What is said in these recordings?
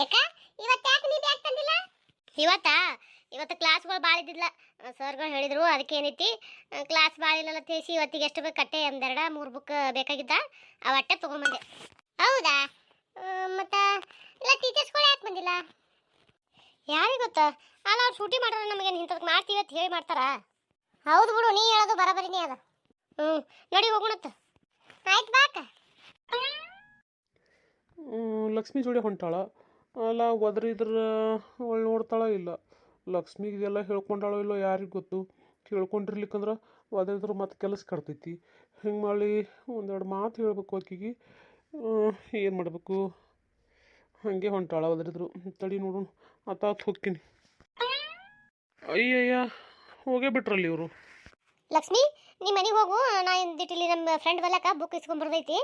ಯಾಕ? ಇವತ್ತು ಯಾಕೆ ನೀ ಬ್ಯಾಗ್ ತಂದಿಲ್ಲ? ಇವತ್ತಾ? ಇವತ್ತು ಕ್ಲಾಸ್ಗಳು ಭಾಳ ಇದ್ದಿಲ್ಲ ಸರ್ಗಳು ಹೇಳಿದರು ಅದಕ್ಕೆ ಏನೈತಿ? ಕ್ಲಾಸ್ ಭಾಳ ಇಲ್ಲಲ್ಲ ತಿಳಿಸಿ ಇವತ್ತಿಗೆ ಎಷ್ಟು ಬೇಕು ಕಟ್ಟೆ? ಒಂದೆರಡ ಮೂರು ಬುಕ್ ಬೇಕಾಗಿದ್ದ. ಆ ಅಟ್ಟೆ ತೊಗೊಂಬಂದೆ. ಹೌದಾ? ಮತ್ತು ಇಲ್ಲ ಟೀಚರ್ಸ್ಗಳು ಯಾಕೆ ಬಂದಿಲ್ಲ? ಯಾರಿಗೆ ಗೊತ್ತಾ? ಅಲ್ಲ ಅವ್ರು ಸೂಟಿ ಮಾಡೋರು ನಮಗೆ ಇಂಥದ್ದು ಮಾಡ್ತೀವಿ ಅಂತ ಹೇಳಿ ಮಾಡ್ತಾರ? ಹೌದು ಬಿಡು ನೀ ಹೇಳೋದು ಬರಬರಿನೇ ಅದ ಹ್ಞೂ ನೋಡಿ ಹೋಗೋಣತ್ತ ಆಯ್ತು ಬಾಕ ಲಕ್ಷ್ಮಿ ಜೋಡಿ ಹೊಂಟಾಳ. ಅಲ್ಲ ಒದ್ರಿದ್ರ ಅವಳು ನೋಡ್ತಾಳ ಇಲ್ಲ. ಲಕ್ಷ್ಮಿಗೆ ಇದೆಲ್ಲ ಹೇಳ್ಕೊಂಡಾಳೋ ಇಲ್ಲೋ ಯಾರಿಗೆ ಗೊತ್ತು? ಕೇಳ್ಕೊಂಡಿರ್ಲಿಕ್ಕಂದ್ರೆ ಒದ್ರಿದ್ರೆ ಮತ್ತೆ ಕೆಲಸ ಕಡ್ತೈತಿ ಹಿಂಗೆ ಮಾಡಿ ಒಂದೆರಡು ಮಾತು ಹೇಳ್ಬೇಕು ಆಕಿಗೆ. ಏನು ಮಾಡಬೇಕು? ಹಾಗೆ ಹೊಂಟಾಳ ಒದ್ರಿದ್ರು. ತಡಿ ನೋಡೋಣ. ಆತಾತ್ ಹೋಗ್ತೀನಿ. ಅಯ್ಯಯ್ಯ, ಹೋಗೇ ಬಿಟ್ರಲ್ಲಿ ಇವರು. ಲಕ್ಷ್ಮಿ ನೀ ಮನೆಗೆ ಹೋಗು. ನಾ ಇಂದಿಟ್ಟಿಲ್ಲಿ ನಮ್ಮ ಫ್ರೆಂಡ್ ಬಲ್ಯಾಕ ಬುಕ್ ಇಸ್ಕೊಂಬರ್ದೈತಿ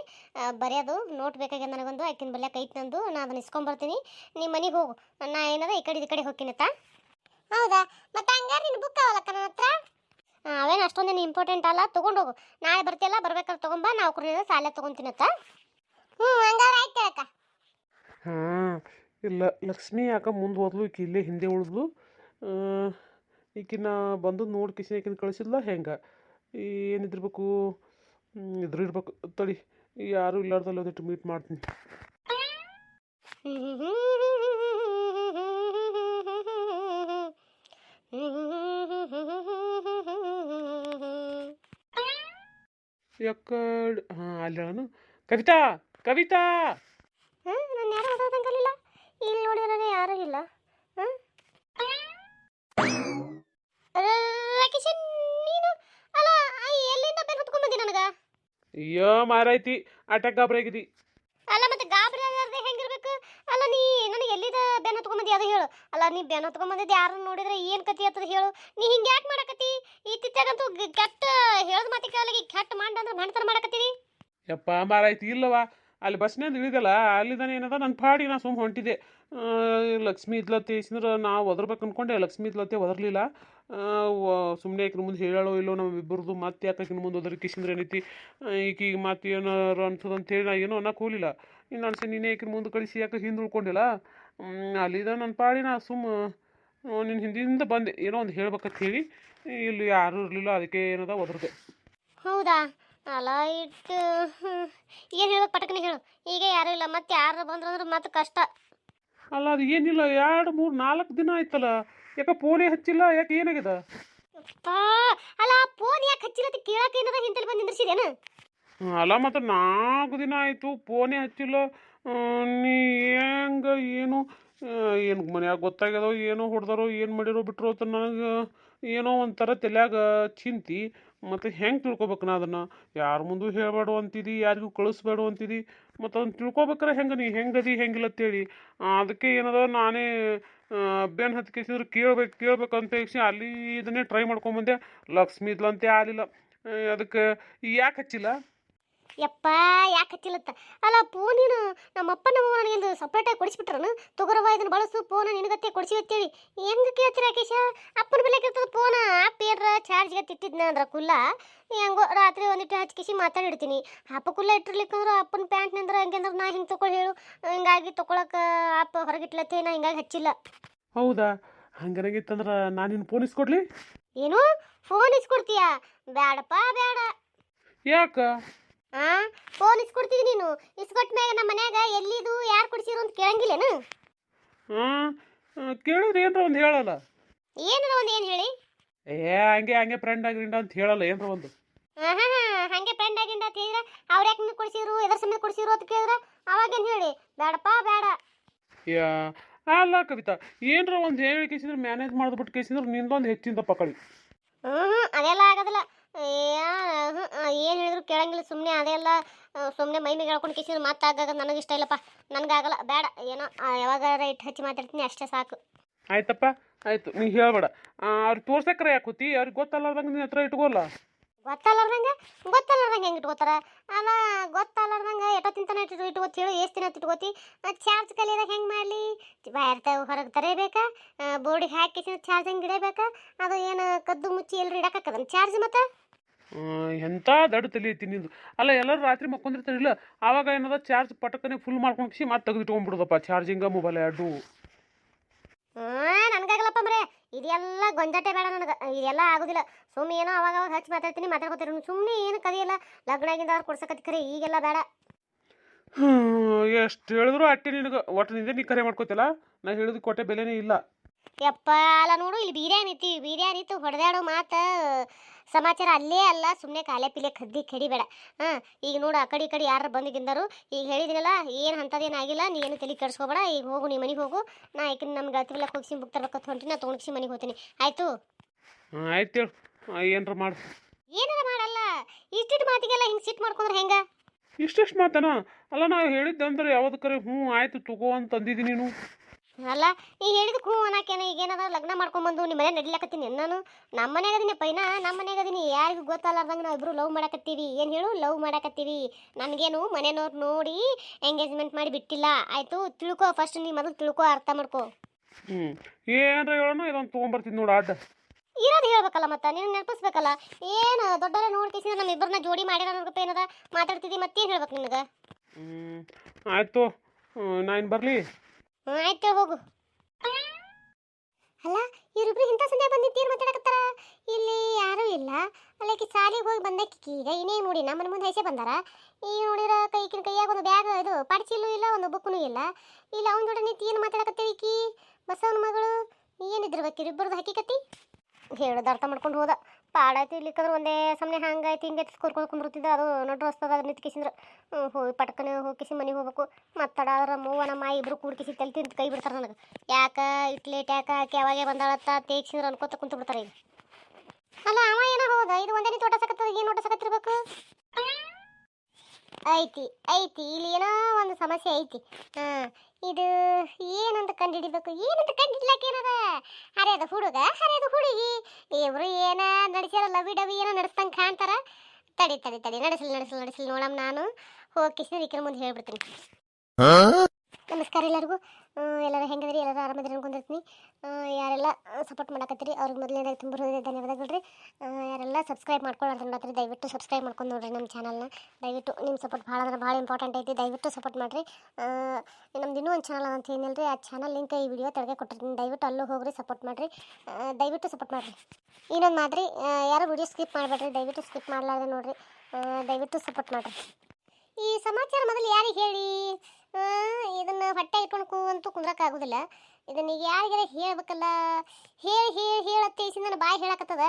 ಬರೆಯೋದು ನೋಟ್ ಬೇಕಾಗ್ಯದ ನನಗೊಂದು ಆಕಿನ ಬಲ್ಯಾಕ ಐತಿ ನಂದು ನಾ ಅದನ್ನ ಇಸ್ಕೊಂಬರ್ತೀನಿ ನೀ ಮನೆಗೆ ಹೋಗು. ನಾ ಏನದ ಈ ಕಡೆ ಈ ಕಡೆ ಹೋಗ್ತೀನತ್ತ ಹೌದಾ? ಮತ್ತೆ ಹಂಗಾರೆ ನಿನ್ನ ಬುಕ್ ಅವಲಕ ನನ್ನ ಹತ್ರ? ಅವೇನು ಅಷ್ಟೊಂದೇನು ಇಂಪಾರ್ಟೆಂಟ್ ಅಲ್ಲ ತೊಗೊಂಡೋಗು ನಾಳೆ ಬರ್ತೀಯಲ್ಲ ಬರ್ಬೇಕಾದ್ರೆ ತೊಗೊಂಬ ನಾ ಅವ್ರನ್ನ ಸಾಲ ತೊಗೊಂತೀನತ್ತ ಹ್ಞೂ ಹಂಗಾರೆ ಆಯ್ತು ಅಕ್ಕ ಹಾಂ ಇಲ್ಲ ಲಕ್ಷ್ಮಿ ಯಾಕೆ ಮುಂದೆ ಹೋದ್ಲು ಇಲ್ಲೇ ಹಿಂದೆ ಉಳಿದ್ಲು. ಈಕಿನ ಬಂದು ನೋಡಿ ಕಿಸಿ ಈಕಿನ ಕಳಿಸಿಲ್ಲ ಹೆಂಗೆ? ಏನಿದಿರ್ಬೇಕು ಇದ್ರ ಇರ್ಬೇಕು ತಡಿ. ಯಾರು ಇಲ್ಲಾರ್ದಲ್ಲಿ ಒಂದಿಟ್ಟು ಮೀಟ್ ಮಾಡ್ತೀನಿ. ಯಾಕಡ್ ಹಾಂ, ಅಲ್ಲಿ ಕವಿತಾ ಕವಿತಾ ನಾನು ಯಾರು ಮಾತಾಡ್ದಂಗಲಿಲ್ಲ ಇಲ್ಲಿ ನೋಡಿದ್ರೆ ಯಾರೂ ಇಲ್ಲ ಹ್ಮ್? ರಾಕೇಶ ನೀನು ಅಲ್ಲ ಆ, ಎಲ್ಲಿಂದ ಬೆನ್ ಹೊತ್ಕೊಂಡ್ ಬಂದಿ ನನಗ ಅಯ್ಯೋ ಮಾರಾಯ್ತಿ ಅಟಕ್ ಗಾಬರಿ ಆಗಿದಿ. ಅಲ್ಲ ಮತ್ತೆ ಗಾಬರಿ ಆಗದೆ ಹೆಂಗಿರ್ಬೇಕು? ಅಲ್ಲ ನೀ ನನಗೆ ಎಲ್ಲಿದ ಬೆನ್ ತಗೊಂಬಂದಿ ಬಂದಿ ಅದು ಹೇಳು. ಅಲ್ಲ ನೀ ಬೆನ್ನ ಹೊತ್ಕೊಂಡ್ ಯಾರು ನೋಡಿದ್ರೆ ಏನು ಕತಿ ಆತದ ಹೇಳು. ನೀ ಹಿಂಗೆ ಯಾಕೆ ಮಾಡಕತ್ತಿ? ಈ ತಿತ್ತಾಗಂತೂ ಗ- ಕೆಟ್ಟ ಹೇಳದ ಮಾತಿ ಕಾಲಿಗೆ ಕೆಟ್ಟ ಮಂಡ ಅಂದ್ರೆ ಮಣ್ತರ ಮಾಡಕತ್ತೀರಿ? ಯಪ್ಪ ಮಾರಾಯ್ತಿ ಇಲ್ಲವಾ ಅಲ್ಲಿ ಬಸ್ನಿಂದ ಇಳಿದಲ್ಲ ಅಲ್ಲಿದ್ದಾನೆ ಏನದ? ನನ್ನ ಪಾಡಿ ನಾ ಸುಮ್ಮ ಹೊಂಟಿದೆ ಲಕ್ಷ್ಮಿ ಇದ್ಲತ್ತೆ ಇಸ್ಂದ್ರೆ ನಾವು ಒದರ್ಬೇಕು ಅಂದ್ಕೊಂಡೆ ಲಕ್ಷ್ಮಿ ಇದ್ಲತ್ತೆ ಒದರ್ಲಿಲ್ಲ. ಸುಮ್ಮನೆ ಈಕಿನ ಮುಂದೆ ಹೇಳೋ ಇಲ್ಲೋ ನಮ್ಮ ಇಬ್ಬರದು ಮತ್ತೆ ಯಾಕೆ ಆಕಿನ ಮುಂದೆ ಒದರಿ ಕಿಸಿಂದ್ರೆ ಏನೈತಿ? ಈಕಿಗೆ ಮತ್ತೆ ಏನಾರು ಅನ್ಸೋದು ಅಂತೇಳಿ ನಾ ಏನೋ ಅನ್ನಕ್ಕೆ ಹೋಗಲಿಲ್ಲ. ಇನ್ನು ಅನ್ಸಿ ನೀನೇ ಈಕಿನ ಮುಂದೆ ಕಳಿಸಿ ಯಾಕೆ ಹಿಂದೆ ಉಳ್ಕೊಂಡಿಲ್ಲ ಅಲ್ಲಿದ ನನ್ನ ಪಾಡಿ ನಾ ಸುಮ್ಮ ನಿನ್ನ ಹಿಂದಿಂದ ಬಂದೆ. ಏನೋ ಒಂದು ಹೇಳ್ಬೇಕಂತ ಹೇಳಿ. ಇಲ್ಲಿ ಯಾರೂ ಇರಲಿಲ್ಲ, ಅದಕ್ಕೆ ಏನದ ಒದರ್ದೆ. ಹೌದಾ? ಅಲ್ಲ ಇಟ್ಟು ಏನು ಹೇಳ್ಬೇಕು ಪಟಕನೆ ಹೇಳು. ಈಗ ಯಾರೂ ಇಲ್ಲ, ಮತ್ತೆ ಯಾರು ಬಂದ್ರು ಅಂದ್ರೆ ಮತ್ತೆ ಕಷ್ಟ. ಅಲ್ಲ ಅದು ಏನಿಲ್ಲ ಎರಡು ಮೂರು ನಾಲ್ಕು ದಿನ ಆಯ್ತಲ್ಲ. ಯಾಕೆ ಫೋನೇ ಹಚ್ಚಿಲ್ಲ ಯಾಕೆ ಏನಾಗಿದೆ? ಅಲ್ಲ ಫೋನ್ ಯಾಕೆ ಹಚ್ಚಿಲ್ಲ ಕೇಳಕ್ಕೆ ಏನದ ಹಿಂತಲ್ಲಿ ಬಂದು ನಿಂದ್ರಿಸಿದೇನು ಅಲ್ಲ ಮತ್ತು ನಾಲ್ಕು ದಿನ ಆಯಿತು ಫೋನೇ ಹಚ್ಚಿಲ್ಲ. ನೀ ಹೆಂಗ ಏನು ಏನು ಮನ್ಯಾಗ ಗೊತ್ತಾಗ್ಯದೋ ಏನೋ ಹೊಡೆದಾರೋ ಏನು ಮಾಡಿರೋ ಬಿಟ್ರೋ ಅಂತ ನನಗೆ. ಏನೋ ಒಂಥರ ತಲ್ಯಾಗ ಚಿಂತಿ, ಮತ್ತು ಹೆಂಗೆ ತಿಳ್ಕೊಬೇಕು ನಾ ಅದನ್ನು? ಯಾರ ಮುಂದೂ ಹೇಳಬೇಡು ಅಂತಿದಿ, ಯಾರಿಗೂ ಕಳಿಸ್ಬೇಡು ಅಂತಿದಿ ಮತ್ತು ಅದನ್ನು ತಿಳ್ಕೊಬೇಕಾರೆ ಹೆಂಗೆ ನೀ? ಹೆಂಗದಿ ಹೆಂಗಿಲ್ಲ ಅಂತೇಳಿ. ಅದಕ್ಕೆ ಏನದ ನಾನೇ ಬೆನ್ನು ಹತ್ತಿ ಕೇಸಿದ್ರು ಕೇಳ್ಬೇಕು ಕೇಳ್ಬೇಕು ಅಂತ ಹೇಳಿ ಅಲ್ಲಿ ಇದನ್ನೇ ಟ್ರೈ ಮಾಡ್ಕೊಂಬಂದೆ. ಲಕ್ಷ್ಮಿ ಇದ್ಲಂತೆ ಆಗಲಿಲ್ಲ. ಅದಕ್ಕೆ ಯಾಕೆ ಹಚ್ಚಿಲ್ಲ? ಯಪ್ಪ ಯಾಕೆ ಹಚ್ಚಿಲ್ಲತ್ತ ಅಲ್ಲ ಫೋನಿನ ನಮ್ಮಪ್ಪ ನಮ್ಮ ನನಗೆ ಸಪ್ರೇಟಾಗಿ ಕೊಡಿಸ್ಬಿಟ್ರನು? ತಗೋರವ ಇದನ್ನು ಬಳಸು ಪೋನ ನಿನಗತ್ತೆ ಕೊಡಿಸಿ ಅಂತೇಳಿ. ಹೆಂಗೆ ಕೇಳ್ತೀರ ರಾಕೇಶ ಅಪ್ಪನ ಬೆಲೆ ಇರ್ತದ ಫೋನ ಪೇರ ಚಾರ್ಜ್ ಚಾರ್ಜ್ಗೆ ತಿಟ್ಟಿದ್ನ ಅಂದ್ರೆ ಕುಲ್ಲ? ಹೆಂಗೋ ರಾತ್ರಿ ಒಂದಿಟ್ಟು ಹಚ್ಕಿಸಿ ಮಾತಾಡಿಡ್ತೀನಿ. ಅಪ್ಪ ಕುಲ್ಲ ಇಟ್ಟಿರ್ಲಿಕ್ಕಂದ್ರೆ ಅಪ್ಪನ ಪ್ಯಾಂಟ್ನಂದ್ರೆ ಹೆಂಗಂದ್ರೆ ನಾ ಹಿಂಗೆ ತಗೊಳ್ಳಿ ಹೇಳು. ಹಿಂಗಾಗಿ ತೊಗೊಳಕ್ಕೆ ಅಪ್ಪ ಹೊರಗಿಟ್ಲತ್ತೆ ನಾ ಹಿಂಗಾಗಿ ಹಚ್ಚಿಲ್ಲ. ಹೌದಾ? ಹಂಗನಾಗಿತ್ತಂದ್ರೆ ನಾನು ನಿನ್ನ ಫೋನ್ ಇಸ್ಕೊಡ್ಲಿ? ಏನು? ಫೋನ್ ಇಸ್ಕೊಡ್ತೀಯಾ? ಬೇಡಪ್ಪ ಬೇಡ ಯಾಕ? ಆ? ಫೋನ್ ಇಸ್ಕೊಡ್ತೀವಿ ನೀನು. ಇಸ್ಕೊಟ್ಮ್ಯಾಗ ನಮ್ಮ ಮನ್ಯಾಗ ಎಲ್ಲಿದು ಯಾರು ಕೊಡ್ಸಿರು ಅಂತ ಕೇಳಂಗಿಲ್ಲೇನು? ಹಾಂ ಕೇಳಿದ್ರೆ ಏನರ ಒಂದು ಹೇಳಲ್ಲ. ಏನಾರ ಒಂದು ಏನು ಹೇಳಿ? ಏ ಹಂಗೆ ಹಂಗೆ ಫ್ರೆಂಡ್ ಆಗಿಂಡ ಅಂತ ಹೇಳಲ್ಲ ಏನರ ಒಂದು. ಹಾಂ ಹಾಂ ಹಾಗೆ ಫ್ರೆಂಡ್ ಆಗಿಂದ ಅಂತ ಹೇಳಿದ್ರೆ ಅವ್ರು ಯಾಕೆ ಕೊಡ್ಸಿರು ಎದ್ರ ಸಮಯ ಕೊಡ್ಸಿರು ಅಂತ ಕೇಳಿದ್ರೆ ಅವಾಗೇನು ಹೇಳಿ? ಬೇಡಪ್ಪ ಬೇಡ. ಯಾ ಅಲ್ಲ ಕವಿತಾ ಏನರ ಒಂದು ಹೇಳಿ ಕೇಸಿದ್ರೆ ಮ್ಯಾನೇಜ್ ಮಾಡಿದ್ಬಿಟ್ಟು ಕೇಸಿದ್ರೆ ನಿಂದೊಂದು ಹೆಚ್ಚಿಂದ ಪಕಡಿ ಹ್ಞೂ ಏನು ಹೇಳಿದ್ರು ಕೇಳಂಗಿಲ್ಲ ಸುಮ್ಮನೆ ಅದೆಲ್ಲ ಸುಮ್ಮನೆ ಮೈ ಮೇಲೆ ಹೇಳ್ಕೊಂಡು ಕಿಸಿದ್ರು ಮಾತಾಗ ನನಗೆ ಇಷ್ಟ ಇಲ್ಲಪ್ಪ ನನಗಾಗಲ್ಲ ಬೇಡ ಏನೋ ಯಾವಾಗ ಇಟ್ಟು ಹಚ್ಚಿ ಮಾತಾಡ್ತೀನಿ ಅಷ್ಟೇ ಸಾಕು. ಆಯ್ತಪ್ಪ ಆಯ್ತು ನೀ ಹೇಳ್ಬೇಡ. ಅವ್ರು ತೋರ್ಸಕ್ರೆ ಯಾಕೆ ಕೂತಿ ಅವ್ರಿಗೆ ಗೊತ್ತಲ್ಲಾರ್ದಂಗೆ ನಿನ್ನ ಹತ್ರ ಇಟ್ಕೋಲ್ಲ. ಗೊತ್ತಲ್ಲಾರ್ದಂಗೆ? ಗೊತ್ತಲ್ಲಾರ್ದಂಗೆ ಹೆಂಗೆ ಇಟ್ಕೋತಾರ? ಅಲ್ಲ ಗೊತ್ತಲ್ಲಾರ್ದಂಗೆ ಎಷ್ಟೋ ತಿಂತಾನೆ ಇಟ್ಟು ಇಟ್ಕೋತಿ ಹೇಳು ಎಷ್ಟು ದಿನ ಇಟ್ಕೋತಿ? ಚಾರ್ಜ್ ಕಲಿಯೋದಾಗ ಹೆಂಗೆ ಮಾಡಲಿ? ಬಾಯ್ರ್ತ ಹೊರಗೆ ತರೇಬೇಕಾ? ಬೋರ್ಡಿಗೆ ಹಾಕಿ ಚಾರ್ಜ್ ಹೆಂಗೆ ಇಡಬೇಕಾ? ಅದು ಏನು ಕದ್ದು ಮುಚ್ಚಿ ಎಲ್ಲರೂ ಇಡಕ್ಕಾಕದನ್ ಚಾರ್ಜ್ ಮತ್ತೆ? ಎಂಥ ದಡ್ಡ ತಲೆ ಐತಿ ನಿಂದು? ಅಲ್ಲ ಎಲ್ಲರೂ ರಾತ್ರಿ ಮಕ್ಕೊಂದಿರ್ತಾರಿಲ್ಲ ಆವಾಗ ಏನದ ಚಾರ್ಜ್ ಪಟಕನೆ ಫುಲ್ ಮಾಡ್ಕೊಂಡು ಕಿಸಿ ಮತ್ತೆ ತೆಗೆದು ಇಟ್ಕೊಂಡ್ಬಿಡೋದಪ್ಪ ಚಾರ್ಜಿಂಗ ಮೊಬೈಲ್ ಎರಡು. ನನಗಾಗಲ್ಲಪ್ಪ ಮರೆ ಇದೆಲ್ಲ ಗೊಂಜಾಟೆ ಬೇಡ ನನಗೆ ಇದೆಲ್ಲ ಆಗೋದಿಲ್ಲ. ಸುಮ್ಮನೆ ಏನೋ ಅವಾಗ ಅವಾಗ ಹಚ್ಚಿ ಮಾತಾಡ್ತೀನಿ ಮಾತಾಡ್ಕೊತೀರಿ ಸುಮ್ಮನೆ ಏನು ಕದಿಯಲ್ಲ ಲಗ್ನ ಆಗಿಂದ ಅವ್ರು ಕೊಡ್ಸಕತ್ತಿ ಕರೆ ಈಗೆಲ್ಲ ಬೇಡ. ಎಷ್ಟು ಹೇಳಿದ್ರು ಅಟ್ಟಿ ನಿನಗೆ ಒಟ್ಟು ನಿಂದೆ ನೀ ಕರೆ ಮಾಡ್ಕೋತಿಲ್ಲ ನಾ ಹೇಳಿದ ಕೊಟ್ಟೆ ಬೆಲೆನೇ ಇಲ್ಲ. ಯಪ್ಪ ಅಲ್ಲ ನೋಡು ಇಲ್ಲಿ ಬಿರಿಯಾನಿ ಇತ್ತು ಬಿರಿಯಾನಿ ಇತ್ತು ಹೊಡೆದಾಡೋ ಮಾತು. ಸಮಾಚಾರ ಅಲ್ಲೇ ಅಲ್ಲ ಸುಮ್ಮನೆ ಕಾಲೆ ಪಿಲೆ ಕದ್ದಿ ಕಡಿಬೇಡ ಹಾಂ ಈಗ ನೋಡು ಆ ಕಡೆ ಈ ಕಡೆ ಯಾರು ಬಂದಿಗಿಂದರು ಈಗ ಹೇಳಿದಿನಲ್ಲ ಏನು ಅಂಥದ್ದೇನಾಗಿಲ್ಲ ನೀ ಏನು ತಲೆ ಕೆಡಿಸ್ಕೋಬೇಡ ಈಗ ಹೋಗು ನೀ ಮನೆಗೆ ಹೋಗು. ನಾ ಯಾಕೆ ನಮ್ಗೆ ಗೆಳತಿ ಕೊಗ್ಸಿ ಬುಕ್ ತರ್ಬೇಕಂತ ಹೊಂಟಿ ನಾ ತೊಗೊಂಡ್ಸಿ ಮನೆಗೆ ಹೋಗ್ತೀನಿ. ಆಯಿತು? ಆಯ್ತು ಏನಾರ ಏನರ ಮಾಡು. ಏನಾರ ಮಾಡಲ್ಲ ಇಷ್ಟಿಟ್ಟು ಮಾತಿಗೆಲ್ಲ ಹಿಂಗೆ ಸಿಟ್ಟು ಮಾಡ್ಕೊಂಡ್ರೆ ಹೆಂಗೆ? ಇಷ್ಟೆಷ್ಟು ಮಾತನ? ಅಲ್ಲ ನಾವು ಹೇಳಿದ್ದಂದ್ರೆ ಯಾವ್ದು ಕರೆ ಹ್ಞೂ ಆಯ್ತು ತಗೋ ಅಂತ ಅಂದಿದ್ದೀನಿ ನೀನು. ಅಲ್ಲ ಈ ಹೇಳಿದ ಹ್ಞೂ ಅನ್ನಕೇನ ಈಗೇನದ ಲಗ್ನ ಮಾಡ್ಕೊಂಬಂದು ನಿಮ್ಮ ಮನೆ ನಡಿಲಕತ್ತೀನಿ ನಾನು? ನಮ್ಮ ಮನೆಗೆ ಅದೀನಿ ಪೈನ ನಮ್ಮ ಮನೆಗೆ ಅದೀನಿ. ಯಾರಿಗೂ ಗೊತ್ತಲ್ಲಾರ್ದಂಗೆ ನಾವು ಇಬ್ರು ಲವ್ ಮಾಡಕತ್ತೀವಿ. ಏನು ಹೇಳು? ಲವ್ ಮಾಡಕತ್ತೀವಿ. ನನಗೇನು ಮನೆಯವ್ರು ನೋಡಿ ಎಂಗೇಜ್ಮೆಂಟ್ ಮಾಡಿ ಬಿಟ್ಟಿಲ್ಲ. ಆಯಿತು ತಿಳ್ಕೊ ಫಸ್ಟ್ ನೀ ಮೊದಲು ತಿಳ್ಕೊ ಅರ್ಥ ಮಾಡ್ಕೊ. ಹ್ಞೂ ಏನಾರ ಹೇಳೋಣ ಇದೊಂದು ತೊಗೊಂಬರ್ತೀನಿ ನೋಡು ಅಡ್ಡ. ಇರೋದು ಹೇಳ್ಬೇಕಲ್ಲ ಮತ್ತೆ? ನೀನು ನೆನಪಿಸ್ಬೇಕಲ್ಲ? ಏನು ದೊಡ್ಡವರ ನೋಡ್ಕೇಸಿದ್ರೆ ನಮ್ಮ ಇಬ್ಬರನ್ನ ಜೋಡಿ ಮಾಡಿರೋ ನೋಡ್ಕಪ್ಪ ಏನದ? ಮಾತಾಡ್ತಿದ್ದಿ ಮತ್ತೇನು ಹೇಳ್ಬೇಕು ನಿನಗೆ? ಹ್ಞೂ ಆಯಿತು. ನಾನು ಬರಲಿ. ಆಯ್ತು, ಹೋಗು. ಅಲ್ಲ, ಇವರಿಬ್ರು ಇಂಥ ಸಂಜೆ ಬಂದಿದ್ದೀರು ಮಾತಾಡಕತ್ತಾರ? ಇಲ್ಲಿ ಯಾರೂ ಇಲ್ಲ. ಅಲ್ಲಕ್ಕೆ ಸಾಲಿಗೆ ಹೋಗಿ ಬಂದಕ್ಕೆ ಈಗ ಇನ್ನೇ ಮೂಡಿ. ನಮ್ಮನ ಮುಂದೆ ಹೆಸೆ ಬಂದಾರ. ಈಗ ನೋಡಿರ ಕೈಕಿನ ಕೈಯಾಗ ಒಂದು ಬ್ಯಾಗ್, ಇದು ಪಾಡ್ಚಿಲ್ಲೂ ಇಲ್ಲ, ಒಂದು ಬುಕ್ನು ಇಲ್ಲ. ಇಲ್ಲಿ, ಅವ್ನ ದೊಡ್ಡ ನಿಂತು ಏನು ಮಾತಾಡಕತ್ತೇವಿ ಕಿ ಬಸವನ ಮಗಳು? ಏನಿದ್ರಬೇಕಿರಿ ಇಬ್ಬರದು ಹಕ್ಕಿಕತ್ತಿ ಹೇಳೋದು ಅರ್ಥ ಮಾಡ್ಕೊಂಡು ಹೋದ. ಪಾಡಾಯ್ತು ಇಲ್ಲಿಕ್ಕಂದ್ರೆ ಒಂದೇ ಸಮನೆ ಹಂಗಾಯ್ತು ಹಿಂಗೆ ಕೂರ್ಕೊಂಡು ಕುಂದಿರ್ತಿದ್ದ ಅದು ನಡು ಅದು ನಿಂತ್ಕಿಸಿದ್ರೆ ಹೋಗಿ ಪಟಕನೆ ಹೋಗಿಸಿ ಮನೆಗೆ ಹೋಗ್ಬೇಕು. ಮತ್ತಡಾದ್ರ ಮೂವ ನಮ್ಮ ಇಬ್ಬರು ಕೂಡ್ಕಿಸಿ ತಲೆ ತಿಂದು ಕೈ ಬಿಡ್ತಾರೆ ನನಗೆ. ಯಾಕ ಇಟ್ ಲೇಟ್, ಯಾಕೆ ಆಕೆ ಅವಾಗೆ ಬಂದಾಳತ್ತ ತೇಗ್ಸಿದ್ರೆ ಅನ್ಕೋತ ಕುಂತು ಬಿಡ್ತಾರೆ ಈಗ. ಅಲ್ಲ, ಅವ ಏನೋ ಹೋದ? ಇದು ಒಂದೇ ತೋಟ ಸಕತ್ತದ ಏನು ನೋಟ ಸಕತ್ತಿರ್ಬೇಕು ಐತಿ ಐತಿ, ಇಲ್ಲಿ ಏನೋ ಒಂದು ಸಮಸ್ಯೆ ಐತಿ. ಹಾಂ ಇದು ಏನಂತ ಕಂಡುಹಿಡಿಬೇಕು ಏನಂತ ಕಂಡುಹಿಡ್ಲಕ್ಕೆ ಏನದ? ಹರಿಯದ ಹುಡುಗ ಹರಿಯದ ಹುಡುಗಿ. ಇವರು ಏನ ನಡೆಸ್ಯಾರ? ಲವಿ ಡವಿ ಏನೋ ನಡೆಸ್ದಂಗೆ ಕಾಣ್ತಾರ? ತಡಿ ತಡಿ ತಡಿ. ನಡೆಸಲಿ ನಡೆಸಲಿ ನಡೆಸಲಿ ನೋಡಮ್ ನಾನು. ಹೋಗಿ ಕಿಶನ್ ಮುಂದೆ ಹೇಳ್ಬಿಡ್ತೀನಿ. ನಮಸ್ಕಾರ ಎಲ್ಲರಿಗೂ. ಎಲ್ಲರೂ ಹೆಂಗದ್ರಿ? ಎಲ್ಲರೂ ಆರಾಮದ್ರಿ ಅನ್ಕೊಂಡಿರ್ತೀನಿ ಯಾರೆಲ್ಲ ಸಪೋರ್ಟ್ ಮಾಡಕತ್ತೀರಿ ಅವ್ರಿಗೆ ಮೊದಲನೇದಾಗಿ ತುಂಬ ಧನ್ಯವಾದಗಳು ರೀ. ಯಾರೆಲ್ಲ ಸಬ್ಸ್ಕ್ರೈಬ್ ಮಾಡ್ಕೊಳ್ಳೋದು ನೋಡ್ರಿ ದಯವಿಟ್ಟು ಸಬ್ಸ್ಕ್ರೈಬ್ ಮಾಡ್ಕೊಂಡು ನೋಡ್ರಿ ನಮ್ಮ ಚಾನಲ್ನ ದಯವಿಟ್ಟು ನಿಮ್ಮ ಸಪೋರ್ಟ್ ಭಾಳ ಅಂದ್ರೆ ಭಾಳ ಇಂಪಾರ್ಟೆಂಟ್ ಐತಿ ದಯವಿಟ್ಟು ಸಪೋರ್ಟ್ ಮಾಡಿರಿ. ನಮ್ದು ಇನ್ನೂ ಒಂದು ಚಾನಲ್ ಅಂತ ಏನಿಲ್ಲ ರೀ ಆ ಚಾನಲ್ ಲಿಂಕ್ ಈ ವಿಡಿಯೋ ತೆಳಗೆ ಕೊಟ್ಟಿರ್ತೀನಿ ದಯವಿಟ್ಟು ಅಲ್ಲೂ ಹೋಗ್ರಿ ಸಪೋರ್ಟ್ ಮಾಡಿರಿ. ದಯವಿಟ್ಟು ಸಪೋರ್ಟ್ ಮಾಡಿರಿ. ಇನ್ನೊಂದು ಮಾದ್ರಿ ಆ, ಯಾರು ವಿಡಿಯೋ ಸ್ಕಿಪ್ ಮಾಡಬೇಡ್ರಿ ದಯವಿಟ್ಟು ಸ್ಕಿಪ್ ಮಾಡಲಾರ್ದೆ ನೋಡಿರಿ. ದಯವಿಟ್ಟು ಸಪೋರ್ಟ್ ಮಾಡಿರಿ. ಈ ಸಮಾಚಾರ ಮೊದಲು ಯಾರಿಗೆ ಹೇಳಿ? ಇದನ್ನು ಹೊಟ್ಟೆ ಇಟ್ಕೊಂಡು ಕೂವಂತೂ ಕುಂದ್ರಕ್ಕಾಗೋದಿಲ್ಲ. ಇದನ್ನ ಈಗ ಯಾರಿಗಾರ ಹೇಳ್ಬೇಕಲ್ಲ? ಹೇಳಿ ಹೇಳಿ ಹೇಳತ್ತೇಸಿ ನನ್ನ ಬಾಯಿ ಹೇಳಕತ್ತದ.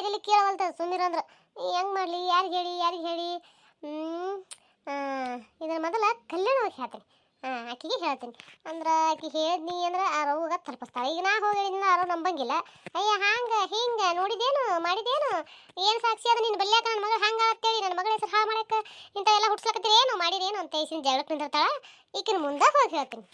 ಎಲ್ಲಿ ಕೇಳವಲ್ತದ ಸುಮೀರ್ ಅಂದ್ರೆ. ಹೆಂಗೆ ಮಾಡಲಿ? ಯಾರಿಗೆ ಹೇಳಿ? ಯಾರಿಗೆ ಹೇಳಿ? ಇದನ್ನು ಮೊದಲು ಮೊದಲ ಕಲ್ಯಾಣ ಅವ್ರಿಗೆ ಹೇಳ್ತೀನಿ. ಹಾಂ ಆಕಿಗೆ ಹೇಳ್ತೀನಿ. ಅಂದ್ರೆ ಆಕಿ ಹೇಳಿದ್ನಿ ಅಂದ್ರೆ ಆ ರೋಗ ತಲುಪಿಸ್ತಾಳೆ. ಈಗ ನಾ ಹೋಗಿ ಹೇಳಿದ್ನ, ಆ ನಂಬಂಗಿಲ್ಲ. ಅಯ್ಯ, ಹಂಗೆ, ಹಿಂಗೆ ನೋಡಿದೇನು ಮಾಡಿದೇನು ಏನು ಸಾಕ್ಷಿ ಅದ ನಿನ್ನ ಬಲ್ಯಾಕ ನನ್ನ ಮಗಳು ಹಂಗೆ ಅಂತೇಳಿ ನನ್ನ ಮಗಳ ಹೆಸರು ಹಾಳು ಮಾಡಕ್ಕೆ ಇಂಥವೆಲ್ಲ ಹುಡ್ಸ್ಲಕತ್ತೀರಿ ಏನು, ಮಾಡಿದೇನು ಅಂತ ಈಸಿನ ಜಗಳಕ್ಕೆ ನಿಂತಿರ್ತಾಳೆ ಈಕಿನ ಮುಂದೆ ಹೋಗಿ ಹೇಳ್ತೀನಿ.